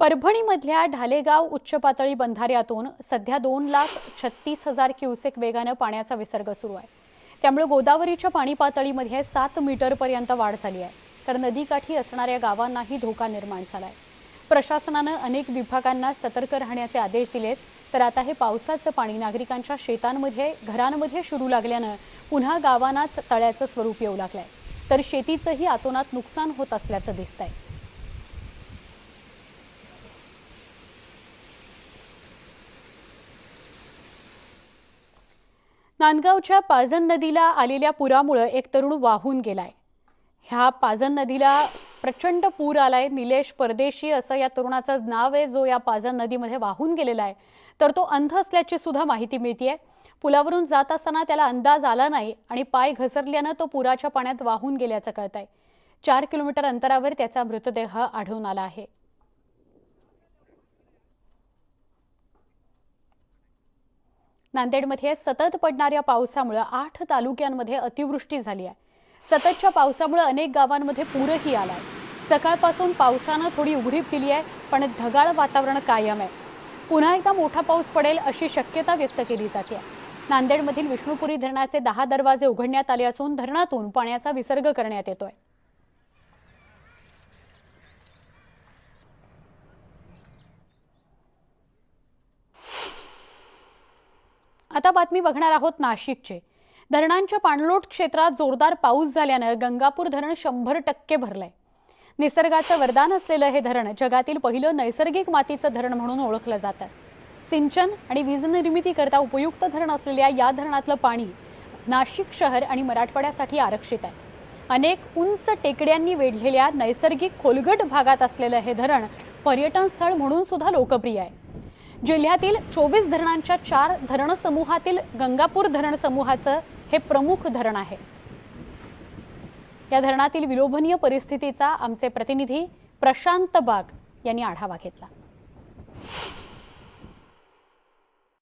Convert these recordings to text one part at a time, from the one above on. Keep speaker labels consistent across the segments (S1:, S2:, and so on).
S1: परभणीमधल्या ढालेगाव उच्च पातळी बंधाऱ्यातून सध्या दोन लाख छत्तीस हजार क्युसेक वेगानं पाण्याचा विसर्ग सुरू आहे. त्यामुळे गोदावरीच्या पाणी पातळीमध्ये सात मीटरपर्यंत वाढ झाली आहे. तर नदीकाठी असणाऱ्या गावांनाही धोका निर्माण झाला आहे प्रशासनानं अनेक विभागांना सतर्क राहण्याचे आदेश दिलेत तर आता हे पावसाचं पाणी नागरिकांच्या शेतांमध्ये घरांमध्ये शिरू लागल्यानं पुन्हा गावांनाच तळ्याचं स्वरूप येऊ लागलं आहे तर शेतीचंही आतोनात नुकसान होत असल्याचं दिसतंय. नांदगावच्या पाजन नदीला आलेल्या पुरामुळे एक तरुण वाहून गेलाय. ह्या पाजन नदीला प्रचंड पूर आलाय. निलेश परदेशी असं या तरुणाचं नाव आहे जो या पाजन नदीमध्ये वाहून गेलेला आहे. तर तो अंध असल्याची सुद्धा माहिती मिळतीये. पुलावरून जात असताना त्याला अंदाज आला नाही आणि पाय घसरल्यानं तो पुराच्या पाण्यात वाहून गेल्याचं कळत आहे चार किलोमीटर अंतरावर त्याचा मृतदेह आढळून आला आहे. नांदेडमध्ये सतत पडणाऱ्या पावसामुळे आठ तालुक्यांमध्ये अतिवृष्टी झाली आहे. सततच्या पावसामुळे अनेक गावांमध्ये पूरही आहे सकाळपासून पावसानं थोडी उघडीप दिली आहे पण ढगाळ वातावरण कायम आहे. पुन्हा एकदा मोठा पाऊस पडेल अशी शक्यता व्यक्त केली जाते. नांदेडमधील विष्णुपुरी धरणाचे दहा दरवाजे उघडण्यात आले असून धरणातून पाण्याचा विसर्ग करण्यात येतोय. आता बातमी बघणार आहोत नाशिकचे. धरणांच्या पाणलोट क्षेत्रात जोरदार पाऊस झाल्यानं गंगापूर धरण शंभर टक्के भरलंय. निसर्गाचं वरदान असलेलं हे धरण जगातील पहिलं नैसर्गिक मातीचं धरण म्हणून ओळखलं जातं. सिंचन आणि वीज निर्मितीकरता उपयुक्त धरण असलेल्या या धरणातलं पाणी नाशिक शहर आणि मराठवाड्यासाठी आरक्षित आहे. अनेक उंच टेकड्यांनी वेढलेल्या नैसर्गिक खोलगट भागात असलेलं हे धरण पर्यटन स्थळ म्हणून सुद्धा लोकप्रिय आहे. जिल्ह्यातील चोवीस धरणांच्या चार धरणसमूहातील गंगापूर धरण समूहाचं हे प्रमुख धरण आहे. या धरणातील विलोभनीय परिस्थितीचा आमचे प्रतिनिधी प्रशांत बाग यांनी आढावा घेतला.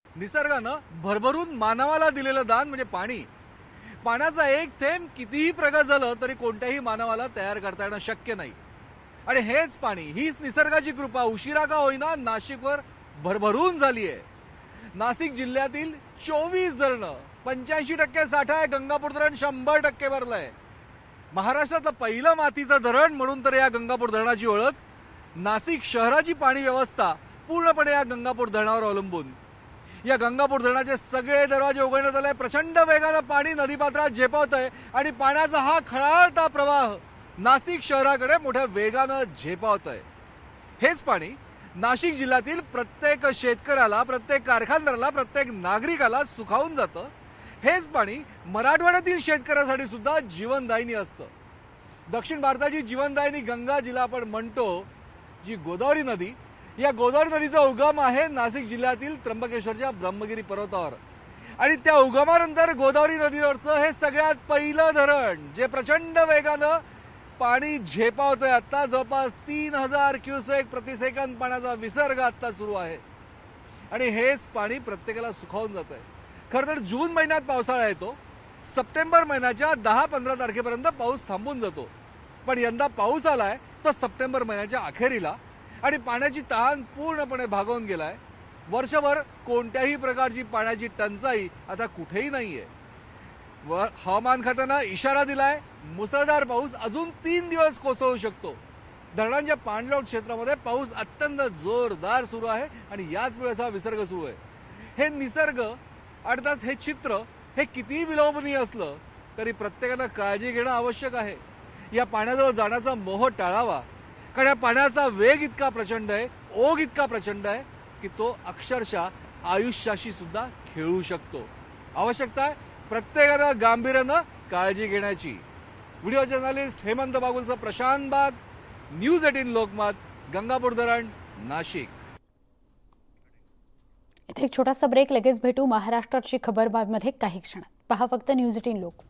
S2: निसर्गानं भरभरून मानवाला दिलेलं दान म्हणजे पाणी. पाण्याचा एक थेंब कितीही प्रगत झालं तरी कोणत्याही मानवाला तयार करता येणं शक्य नाही. आणि हेच पाणी हीच निसर्गाची कृपा उशिरा का होईना नाशिकवर भरभरून झाली आहे नाशिक जिल्ह्यातील चोवीस धरणं पंच्याऐंशी टक्के साठा आहे गंगापूर धरण शंभर टक्के भरलं आहे महाराष्ट्रातलं पहिलं मातीचं धरण म्हणून तर या गंगापूर धरणाची ओळख नाशिक शहराची पाणी व्यवस्था पूर्णपणे या गंगापूर धरणावर अवलंबून. या गंगापूर धरणाचे सगळे दरवाजे उघडण्यात आले प्रचंड वेगानं पाणी नदीपात्रात झेपावत आहे आणि पाण्याचा हा खळाळता प्रवाह नाशिक शहराकडे मोठ्या वेगानं झेपावत आहे हेच पाणी नाशिक जिल्ह्यातील प्रत्येक शेतकऱ्याला प्रत्येक कारखानदाराला प्रत्येक नागरिकाला सुखावून जातं. हेच पाणी मराठवाड्यातील शेतकऱ्यासाठी सुद्धा जीवनदायिनी असतं. दक्षिण भारताची जीवनदायिनी गंगा जिला आपण म्हणतो जी गोदावरी नदी. या गोदावरी नदीचा उगम आहे नाशिक जिल्ह्यातील त्र्यंबकेश्वरच्या ब्रह्मगिरी पर्वतावर. आणि त्या उगमानंतर गोदावरी नदीवरचं हे सगळ्यात पहिलं धरण जे प्रचंड वेगानं पाणी झेपावतंय. आत्ता जवळपास तीन हजार क्युसेक प्रतिसेकंद पाण्याचा विसर्ग आत्ता सुरू आहे. आणि हेच पाणी प्रत्येकाला सुखावून जात आहे खरं तर जून महिन्यात पावसाळा येतो. सप्टेंबर महिन्याच्या दहा पंधरा तारखेपर्यंत पाऊस थांबून जातो. पण यंदा पाऊस आलाय तो सप्टेंबर महिन्याच्या अखेरीला. आणि पाण्याची तहान पूर्णपणे भागवून गेलाय. वर्षभर कोणत्याही प्रकारची पाण्याची टंचाई आता कुठेही नाहीये. व हवामान खात्यानं इशारा दिलाय मुसळधार पाऊस अजून तीन दिवस कोसळू शकतो. धरणांच्या पाणलोट क्षेत्रामध्ये पाऊस अत्यंत जोरदार सुरू आहे आणि याच वेळेस हा विसर्ग सुरू आहे. हे निसर्ग अर्थात हे चित्र हे कितीही विलोभनीय असलं तरी प्रत्येकानं काळजी घेणं आवश्यक आहे. या पाण्याजवळ जाण्याचा मोह टाळावा. कारण या पाण्याचा वेग इतका प्रचंड आहे ओघ इतका प्रचंड आहे की तो अक्षरशः आयुष्याशी सुद्धा खेळू शकतो. आवश्यकता आहे प्रत्येकानं गांभीर्यानं काळजी घेण्याची. व्हिडिओ जर्नलिस्ट हेमंत बागुलचा प्रशांत बाग न्यूज एटीन लोकमत गंगापूर धरण नाशिक.
S1: इथे एक छोटासा ब्रेक लगेच भेटू महाराष्ट्राची खबरबाबमध्ये काही क्षणात. पहा फक्त न्यूज एटीन लोक